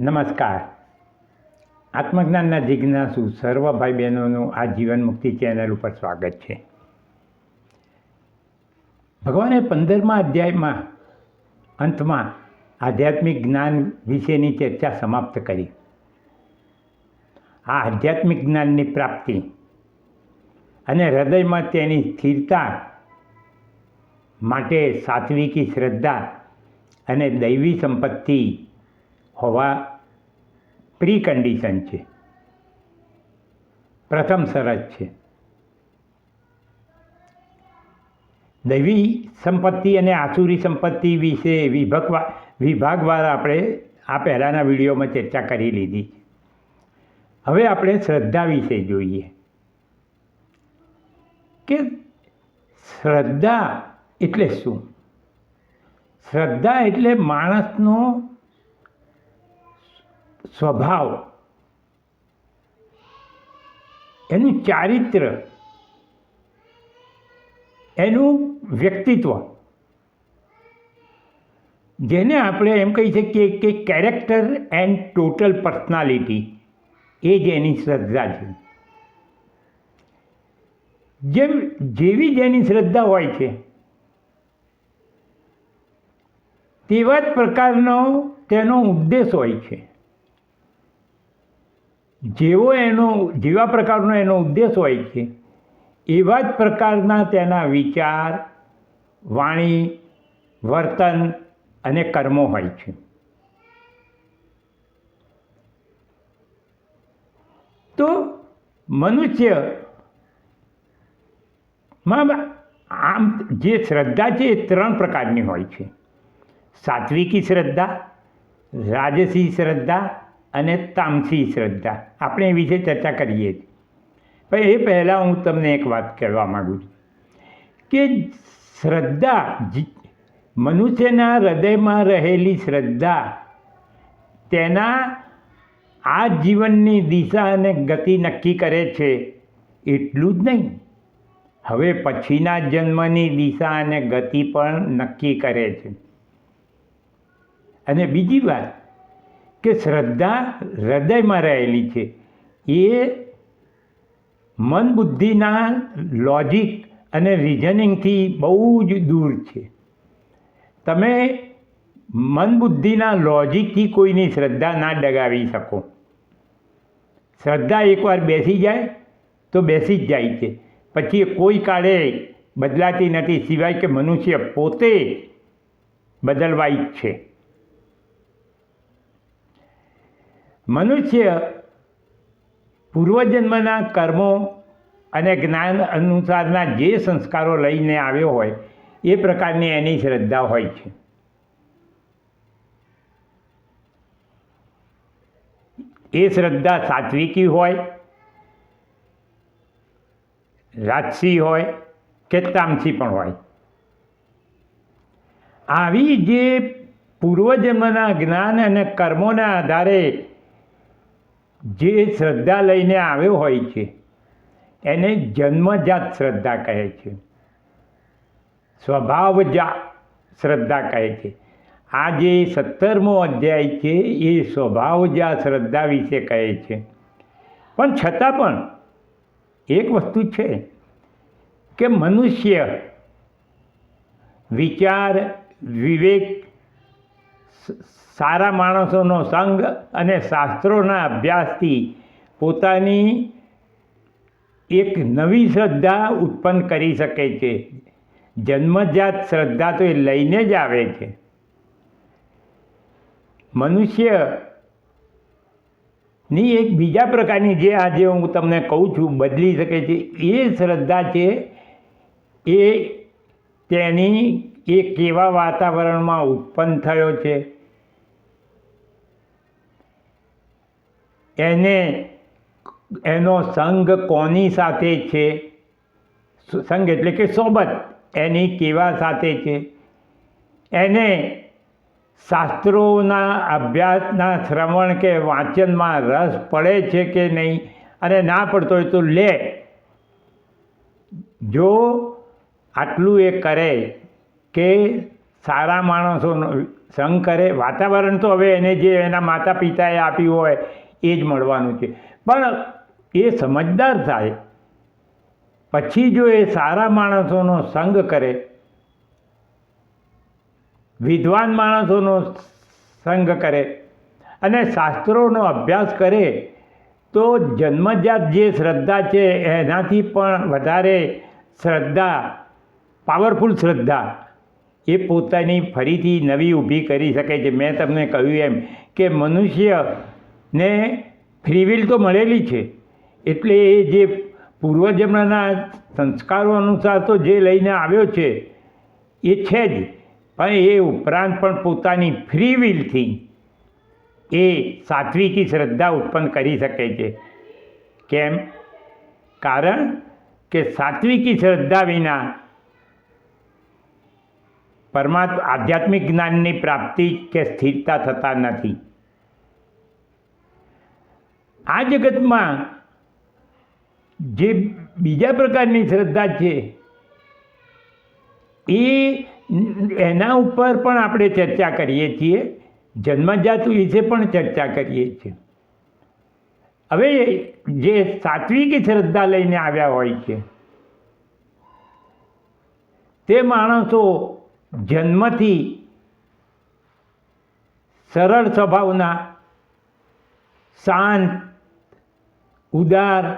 નમસ્કાર. આત્મજ્ઞાનના જિજ્ઞાસુ સર્વ ભાઈ બહેનોનું આ જીવન મુક્તિ ચેનલ ઉપર સ્વાગત છે. ભગવાને પંદરમા અધ્યાયમાં અંતમાં આધ્યાત્મિક જ્ઞાન વિશેની ચર્ચા સમાપ્ત કરી. આ આધ્યાત્મિક જ્ઞાનની પ્રાપ્તિ અને હૃદયમાં તેની સ્થિરતા માટે સાત્વિકી શ્રદ્ધા અને દૈવી સંપત્તિ હોવા પ્રી કન્ડિશન છે. પ્રથમ શરત છે. દૈવી સંપત્તિ અને આસુરી સંપત્તિ વિશે વિભાગવા વિભાગવાર આપણે આ પહેલાંના વિડીયોમાં ચર્ચા કરી લીધી. હવે આપણે શ્રદ્ધા વિશે જોઈએ. કે શ્રદ્ધા એટલે શું? શ્રદ્ધા એટલે માણસનો સ્વભાવ, એનું ચારિત્ર, એનું વ્યક્તિત્વ, જેને આપણે એમ કહી શકીએ કે કેરેક્ટર એન્ડ ટોટલ પર્સનાલિટી એ જ એની શ્રદ્ધા છે. જેમ, જેવી જેની શ્રદ્ધા હોય છે, તેવા જ પ્રકારનો તેનો ઉદ્દેશ હોય છે. જેવો એનો, જેવા પ્રકારનો એનો ઉદ્દેશ હોય છે, એવા જ પ્રકારના તેના વિચાર, વાણી, વર્તન અને કર્મો હોય છે. તો મનુષ્ય આમ જે શ્રદ્ધા છે એ ત્રણ પ્રકારની હોય છે. સાત્વિકી શ્રદ્ધા, રાજસી શ્રદ્ધા અને તામસી શ્રદ્ધા. આપણે એ વિશે ચર્ચા કરીએ. છીએ પણ એ પહેલાં હું તમને એક વાત કહેવા માગું છું કે શ્રદ્ધા મનુષ્યના હૃદયમાં રહેલી શ્રદ્ધા તેના આ જીવનની દિશા અને ગતિ નક્કી કરે છે એટલું જ નહીં. હવે પછીના જન્મની દિશા અને ગતિ પણ નક્કી કરે છે. અને બીજી વાત કે શ્રદ્ધા હૃદયમાં રહેલી છે. એ મન બુદ્ધિના લોજિક અને રિઝનિંગથી બહુ જ દૂર છે. તમે મન બુદ્ધિના લોજિકથી કોઈની શ્રદ્ધા ના ડગાવી શકો. શ્રદ્ધા એકવાર બેસી જાય તો બેસી જ જાય છે. પછી કોઈ કાળે બદલાતી નથી, સિવાય કે મનુષ્ય પોતે બદલવા ઈચ્છે મનુષ્ય પૂર્વજન્મના કર્મો અને જ્ઞાન અનુસારના જે સંસ્કારો લઈને આવ્યો હોય, એ પ્રકારની એની શ્રદ્ધા હોય છે. એ શ્રદ્ધા સાત્વિકી હોય, રાજસી હોય કે તામસી પણ હોય. આવી જે પૂર્વજન્મના જ્ઞાન અને કર્મોના આધારે જે શ્રદ્ધા લઈને આવ્યો હોય છે, એને જન્મજાત શ્રદ્ધા કહે છે. સ્વભાવજા શ્રદ્ધા કહે છે. આ જે સત્તરમો અધ્યાય છે, એ સ્વભાવજા શ્રદ્ધા વિશે કહે છે. પણ છતાં પણ એક વસ્તુ છે કે મનુષ્ય વિચાર, વિવેક સારા માણસોનો સંગ અને શાસ્ત્રોના અભ્યાસથી પોતાની એક નવી શ્રદ્ધા ઉત્પન્ન કરી શકે છે. જન્મજાત શ્રદ્ધા તો એ લઈને જ આવે છે. મનુષ્યની એક બીજા પ્રકારની જે આજે હું તમને કહું છું, બદલી શકે છે, એ શ્રદ્ધા છે, એ તેની, એ કેવા વાતાવરણમાં ઉત્પન્ન થયો છે. એને એનો સંગ કોની સાથે છે? સંગ એટલે કે સોબત એની કેવા સાથે છે? એને શાસ્ત્રોના અભ્યાસના શ્રવણ કે વાંચનમાં રસ પડે છે કે નહીં? અને ના પડતો હોય તો લે. જો આટલું એ કરે કે સારા માણસોનો સંગ કરે, વાતાવરણ તો હવે એને જે એના માતા પિતાએ આપ્યું હોય એ જ મળવાનું છે. પણ એ સમજદાર થાય. પછી જો એ સારા માણસોનો સંગ કરે, વિદ્વાન માણસોનો સંગ કરે અને શાસ્ત્રોનો અભ્યાસ કરે, તો જન્મજાત જે શ્રદ્ધા છે એનાથી પણ વધારે શ્રદ્ધા, પાવરફુલ શ્રદ્ધા, એ પોતાની ફરીથી નવી ઊભી કરી શકે છે. મેં તમને કહ્યું એમ કે મનુષ્યને ફ્રીવિલ તો મળેલી છે. એટલે એ જે પૂર્વજન્મના સંસ્કારો અનુસાર તો જે લઈને આવ્યો છે, એ છે જ. પણ એ ઉપરાંત પણ પોતાની ફ્રી વિલથી એ સાત્વિકી શ્રદ્ધા ઉત્પન્ન કરી શકે છે. કેમ? કારણ કે સાત્વિકી શ્રદ્ધા વિના પરમાત્મા આધ્યાત્મિક જ્ઞાનની પ્રાપ્તિ કે સ્થિરતા થતા નથી. આ જગતમાં જે બીજા પ્રકારની શ્રદ્ધા છે, એ એના ઉપર પણ આપણે ચર્ચા કરીએ છીએ. જન્મજાત વિશે પણ ચર્ચા કરીએ છીએ. હવે જે સાત્વિક શ્રદ્ધા લઈને આવ્યા હોય છે, તે માણસો જન્મથી સરળ સ્વભાવના, શાંત ઉદાર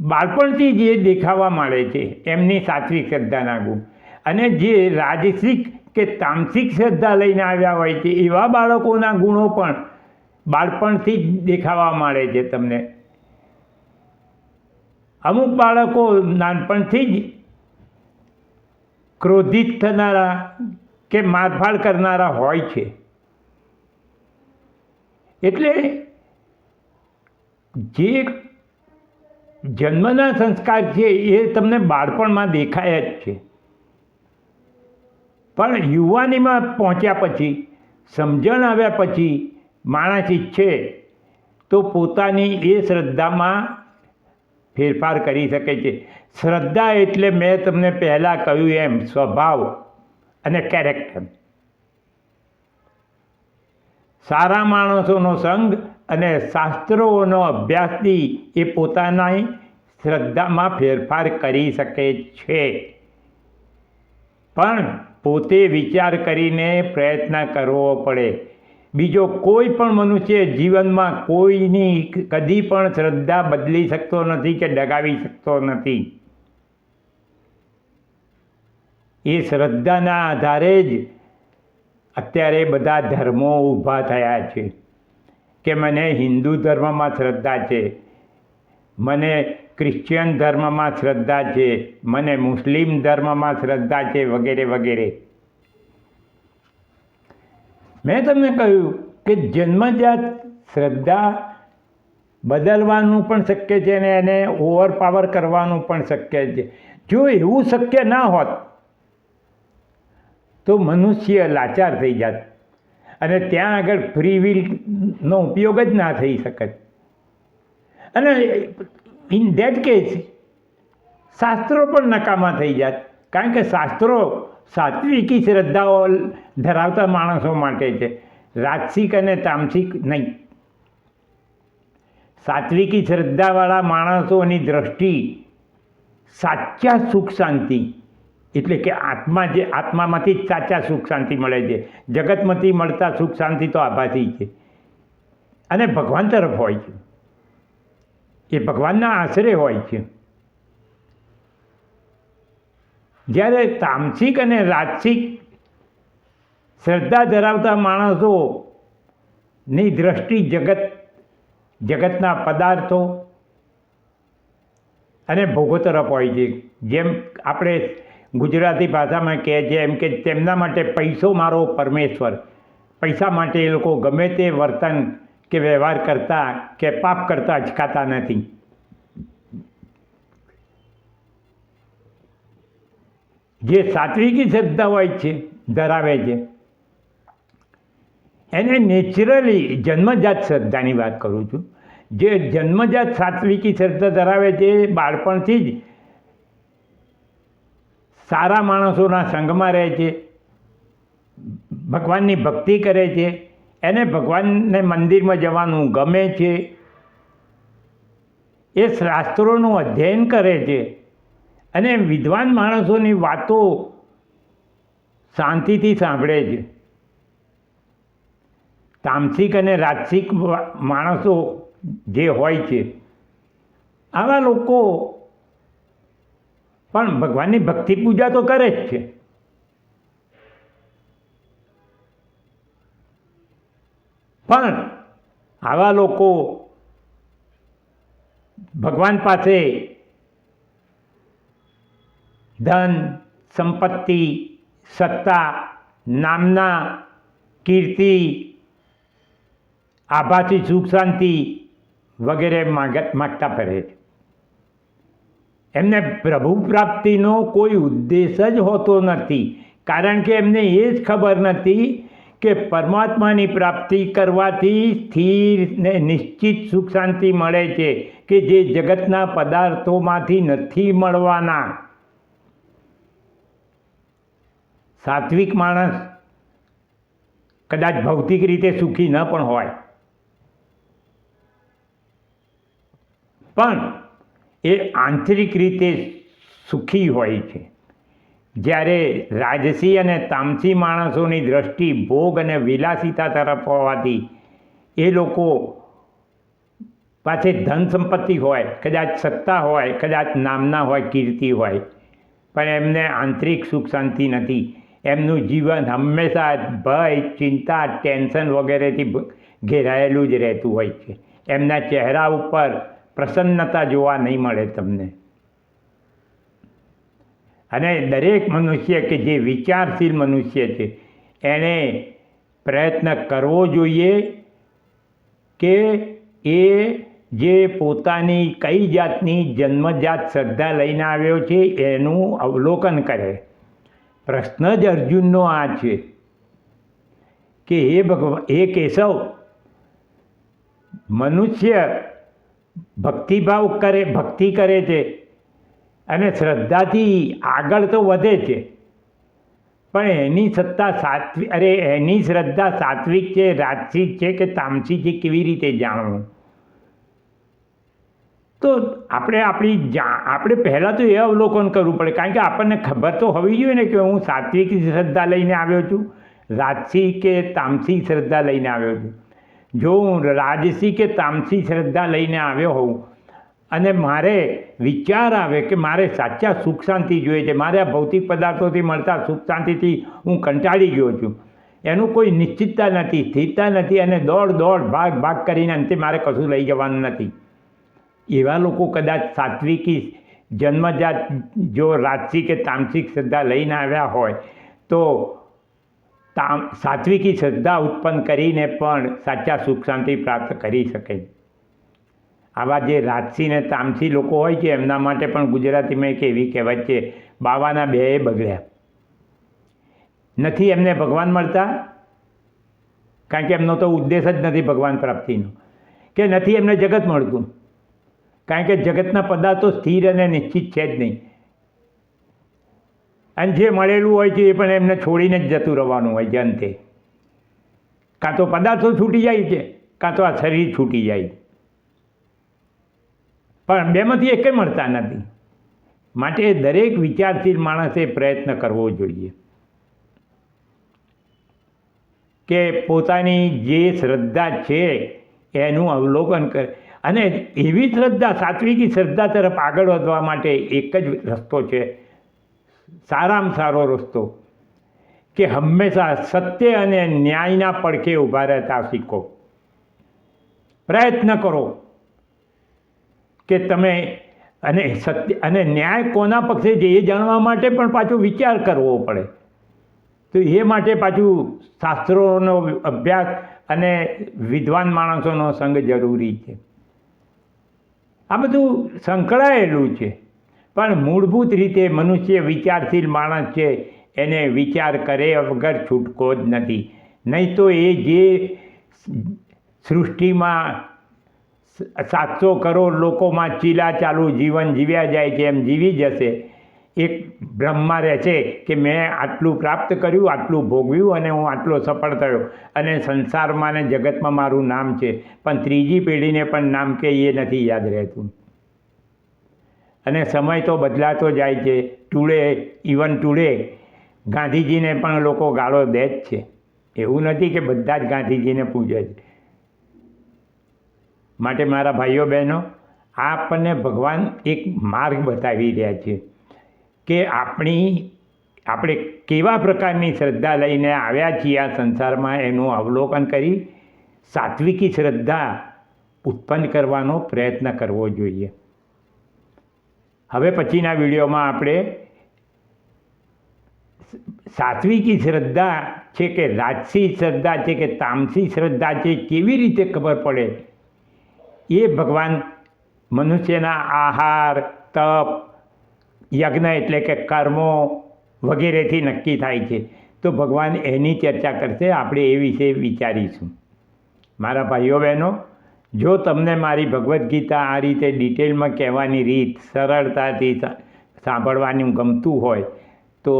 બાળપણથી જે દેખાવા મળે છે, એમની સાત્વિક શ્રદ્ધાના ગુણ. અને જે રાજસિક કે તામસિક શ્રદ્ધા લઈને આવ્યા હોય છે, એવા બાળકોના ગુણો પણ બાળપણથી જ દેખાવા મળે છે તમને. અમુક બાળકો નાનપણથી જ ક્રોધિત થનારા કે મારફાડ કરનારા હોય છે. એટલે જે જન્મના સંસ્કાર છે એ તમને બાળપણમાં દેખાય જ છે. પણ યુવાનીમાં પહોંચ્યા પછી, સમજણ આવ્યા પછી માણસ ઈચ્છે તો પોતાની એ શ્રદ્ધામાં ફેરફાર કરી શકે છે. શ્રદ્ધા એટલે મેં તમને પહેલાં કહ્યું એમ, સ્વભાવ અને કેરેક્ટર સારા માણસોનો સંગ અને શાસ્ત્રોનો અભ્યાસથી એ પોતાના શ્રદ્ધામાં ફેરફાર કરી શકે છે. પણ પોતે વિચાર કરીને પ્રયત્ન કરવો પડે. બીજો કોઈ પણ મનુષ્ય જીવનમાં કોઈની કદી પણ શ્રદ્ધા બદલી શકતો નથી કે ડગાવી શકતો નથી. એ શ્રદ્ધાના આધારે જ અત્યારે બધા ધર્મો ઊભા થયા છે. કે મને હિન્દુ ધર્મમાં શ્રદ્ધા છે. મને ક્રિશ્ચિયન ધર્મમાં શ્રદ્ધા છે. મને મુસ્લિમ ધર્મમાં શ્રદ્ધા છે વગેરે વગેરે. મેં તમને કહ્યું કે જન્મજાત શ્રદ્ધા બદલવાનું પણ શક્ય છે અને એને ઓવરપાવર કરવાનું પણ શક્ય છે. જો એવું શક્ય ના હોત, તો મનુષ્ય લાચાર થઈ જાત. અને ત્યાં આગળ ફ્રી વિલનો ઉપયોગ જ ના થઈ શકત અને ઇન ધેટ કેસ શાસ્ત્રો પણ નકામા થઈ જાત. કારણ કે શાસ્ત્રો સાત્વિકી શ્રદ્ધાઓ ધરાવતા માણસો માટે છે. રાજસિક અને તામસિક નહીં. સાત્વિકી શ્રદ્ધાવાળા માણસોની દ્રષ્ટિ સાચા સુખ શાંતિ એટલે કે આત્મા જે આત્મામાંથી જ સાચા સુખ શાંતિ મળે છે. જગતમાંથી મળતા સુખ શાંતિ તો આભાસી છે. અને ભગવાન તરફ હોય છે. એ ભગવાનના આશરે હોય છે. જ્યારે તામસિક અને રાજસિક શ્રદ્ધા ધરાવતા માણસોની દ્રષ્ટિ જગત, જગતના પદાર્થો અને ભોગો તરફ હોય છે. જેમ આપણે ગુજરાતી ભાષામાં કહે છે એમ કે તેમના માટે પૈસો મારો પરમેશ્વર. પૈસા માટે એ લોકો ગમે તે વર્તન કે વ્યવહાર કરતા કે પાપ કરતા અચકાતા નથી. જે સાત્વિકી શ્રદ્ધા હોય છે, ધરાવે છે. એને નેચરલી જન્મજાત શ્રદ્ધાની વાત કરું છું. જે જન્મજાત સાત્વિકી શ્રદ્ધા ધરાવે છે બાળપણથી જ સારા માણસોના સંગમાં રહે છે, ભગવાનની ભક્તિ કરે છે, એને ભગવાનને મંદિરમાં જવાનું ગમે છે, એ શાસ્ત્રોનું અધ્યયન કરે છે. અને વિદ્વાન માણસોની વાતો શાંતિથી સાંભળે છે. તામસિક અને રાજસિક માણસો જે હોય છે, આવા લોકો પણ ભગવાનની ભક્તિ પૂજા તો કરે જ છે. પણ આવા લોકો ભગવાન પાસે ધન, સંપત્તિ, સત્તા, નામના, કીર્તિ આભાસી સુખ શાંતિ વગેરે માગ, માગતા ફરે છે. એમને પ્રભુ પ્રાપ્તિનો કોઈ ઉદ્દેશ જ હોતો નથી. કારણ કે એમને એ જ ખબર નથી કે પરમાત્માની પ્રાપ્તિ કરવાથી સ્થિર ને નિશ્ચિત સુખ શાંતિ મળે છે કે જે જગતના પદાર્થોમાંથી નથી મળવાના. સાત્વિક માણસ કદાચ ભૌતિક રીતે સુખી ન પણ હોય. પણ એ આંતરિક રીતે સુખી હોય છે. જ્યારે રાજસી અને તામસી માણસોની દ્રષ્ટિ ભોગ અને વિલાસિતા તરફ હોવાથી એ લોકો પાસે ધન સંપત્તિ હોય, કદાચ સત્તા હોય, કદાચ નામના હોય, કીર્તિ હોય, પણ એમને આંતરિક સુખ શાંતિ નથી. એમનું જીવન હંમેશા ભય, ચિંતા, ટેન્શન વગેરેથી ઘેરાયેલું જ રહેતું હોય છે. એમના ચહેરા ઉપર પ્રસન્નતા જોવા નહીં મળે તમને. અને દરેક મનુષ્ય કે જે વિચારશીલ મનુષ્ય છે એણે પ્રયત્ન કરવો જોઈએ કે એ જે પોતાની કઈ જાતની જન્મજાત શ્રદ્ધા લઈને આવ્યો છે, એનું અવલોકન કરે. પ્રશ્ન જ અર્જુનનો આ છે કે હે ભગવાન, હે કેશવ, મનુષ્ય ભક્તિભાવ કરે, ભક્તિ કરે છે અને શ્રદ્ધાથી આગળ તો વધે છે. પણ એની સત્તા સાત્વિક અરે એની શ્રદ્ધા સાત્વિક છે રાજસિક છે કે તામસી છે, કેવી રીતે જાણવું? તો આપણે આપણી જા, આપણે પહેલાં તો એ અવલોકન કરવું પડે, કારણ કે આપણને ખબર તો હોવી જોઈએ ને કે હું સાત્વિક શ્રદ્ધા લઈને આવ્યો છું રાજસી કે તામસી શ્રદ્ધા લઈને આવ્યો છું. જો હું રાજસી કે તામસી શ્રદ્ધા લઈને આવ્યો હોઉં અને મારે વિચાર આવે કે મારે સાચા સુખ શાંતિ જોઈએ છે, મારે આ ભૌતિક પદાર્થોથી મળતા સુખ શાંતિથી હું કંટાળી ગયો છું, એનું કોઈ નિશ્ચિતતા નથી, સ્થિરતા નથી અને દોડ દોડ ભાગ ભાગ કરીને અંતે મારે કશું લઈ જવાનું નથી. એવા લોકો કદાચ સાત્વિકી જન્મજાત જો રાજસી કે તામસિક શ્રદ્ધા લઈને આવ્યા હોય તો તામ સાત્વિકી શ્રદ્ધા ઉત્પન્ન કરીને પણ સાચા સુખ શાંતિ પ્રાપ્ત કરી શકે. આવા જે રાજસી ને તામસી લોકો હોય છે, એમના માટે પણ ગુજરાતીમાં એક એવી કહેવત છે, બાવાના બે બગડ્યા. નથી એમને ભગવાન મળતા? કારણ કે એમનો તો ઉદ્દેશ જ નથી ભગવાન પ્રાપ્તિનો. કે નથી એમને જગત મળતું? કારણ કે જગતના પદાર્થો સ્થિર અને નિશ્ચિત છે જ નહીં. અને જે મળેલું હોય છે એ પણ એમને છોડીને જ જતું રહેવાનું હોય છે અંતે. કાં તો પદાર્થો છૂટી જાય છે, કાં તો આ શરીર છૂટી જાય. છે પણ બેમાંથી એકે મળતા નથી. માટે દરેક વિચારશીલ માણસે પ્રયત્ન કરવો જોઈએ. કે પોતાની જે શ્રદ્ધા છે એનું અવલોકન કરે. અને એવી શ્રદ્ધા, સાત્વિકી શ્રદ્ધા તરફ આગળ વધવા માટે એક જ રસ્તો છે. સારામાં સારો રસ્તો કે હંમેશા સત્ય અને ન્યાયના પડખે ઊભા રહેતા શીખો. પ્રયત્ન કરો કે તમે અને સત્ય અને ન્યાય કોના પક્ષે છે એ જાણવા માટે પણ પાછો વિચાર કરવો પડે. તો એ માટે પાછું શાસ્ત્રોનો અભ્યાસ અને વિદ્વાન માણસોનો સંગ જરૂરી છે. આ બધું સંકળાયેલું છે. પણ મૂળભૂત રીતે મનુષ્ય વિચારશીલ માણસ છે, એને વિચાર કરે વગર છૂટકો જ નથી. નહીં તો એ જે સૃષ્ટિમાં સાતસો કરોડ લોકોમાં ચીલા ચાલુ જીવન જીવ્યા જાય છે, એમ જીવી જશે. એક બ્રહ્મા રહેશે કે મેં આટલું પ્રાપ્ત કર્યું, આટલું ભોગવ્યું અને હું આટલો સફળ થયો અને સંસારમાં ને જગતમાં મારું નામ છે. પણ ત્રીજી પેઢીને પણ નામ કે એ નથી યાદ રહેતું. અને સમય તો બદલાતો જાય છે. ટુડે ઇવન ટુડે, ગાંધીજીને પણ લોકો ગાળો દે જ છે. એવું નથી કે બધા જ ગાંધીજીને પૂજે છે. માટે મારા ભાઈઓ બહેનો આપણને ભગવાન એક માર્ગ બતાવી રહ્યા છે કે આપણી, આપણે કેવા પ્રકારની શ્રદ્ધા લઈને આવ્યા છીએ આ સંસારમાં એનું અવલોકન કરી સાત્વિકી શ્રદ્ધા ઉત્પન્ન કરવાનો પ્રયત્ન કરવો જોઈએ. હવે પછીના વિડીયોમાં આપણે સાત્વિકી શ્રદ્ધા છે કે રાજસી શ્રદ્ધા છે કે તામસી શ્રદ્ધા છે, કેવી રીતે ખબર પડે? એ ભગવાન મનુષ્યના આહાર, તપ, યજ્ઞ એટલે કે કર્મો વગેરેથી નક્કી થાય છે. તો ભગવાન એની ચર્ચા કરશે. આપણે એ વિશે વિચારીશું. મારા ભાઈઓ બહેનો જો તમને મારી ભગવદ્ ગીતા આ રીતે ડિટેલમાં કહેવાની રીત સરળતાથી સાંભળવાનું ગમતું હોય, તો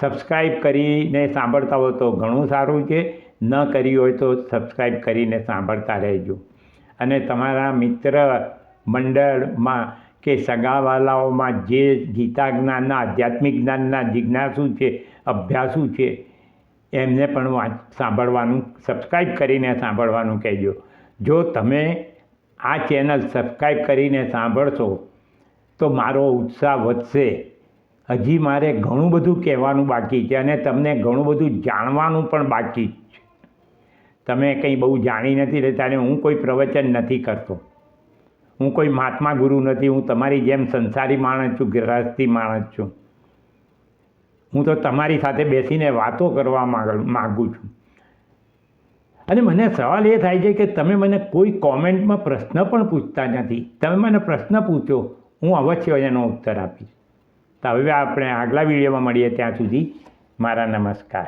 સબસ્ક્રાઈબ કરીને સાંભળતા હો તો ઘણું સારું છે. ન કરી હોય તો સબસ્ક્રાઈબ કરીને સાંભળતા રહેજો. અને તમારા મિત્ર મંડળમાં કે સગાવાલાઓમાં જે ગીતા જ્ઞાનના આધ્યાત્મિક જ્ઞાનના જિજ્ઞાસુ છે, અભ્યાસુ છે, એમને પણ વાંચ, સાંભળવાનું સબસ્ક્રાઈબ કરીને સાંભળવાનું કહેજો. જો તમે આ ચેનલ સબસ્ક્રાઈબ કરીને સાંભળશો, તો મારો ઉત્સાહ વધશે. હજી મારે ઘણું બધું કહેવાનું બાકી છે અને તમને ઘણું બધું જાણવાનું પણ બાકી છે. તમે કંઈ બહુ જાણી નથી રહેતા અને હું કોઈ પ્રવચન નથી કરતો. હું કોઈ મહાત્મા ગુરુ નથી, હું તમારી જેમ સંસારી માણસ છું, ગૃહસ્થી માણસ છું. હું તો તમારી સાથે બેસીને વાતો કરવા માંગ, માગું છું. અને મને સવાલ એ થાય છે કે તમે મને કોઈ કોમેન્ટમાં પ્રશ્ન પણ પૂછતા નથી. તમે મને પ્રશ્ન પૂછો, હું અવશ્ય એનો ઉત્તર આપીશ. તો હવે આપણે આગલા વિડીયોમાં મળીએ ત્યાં સુધી. મારા નમસ્કાર.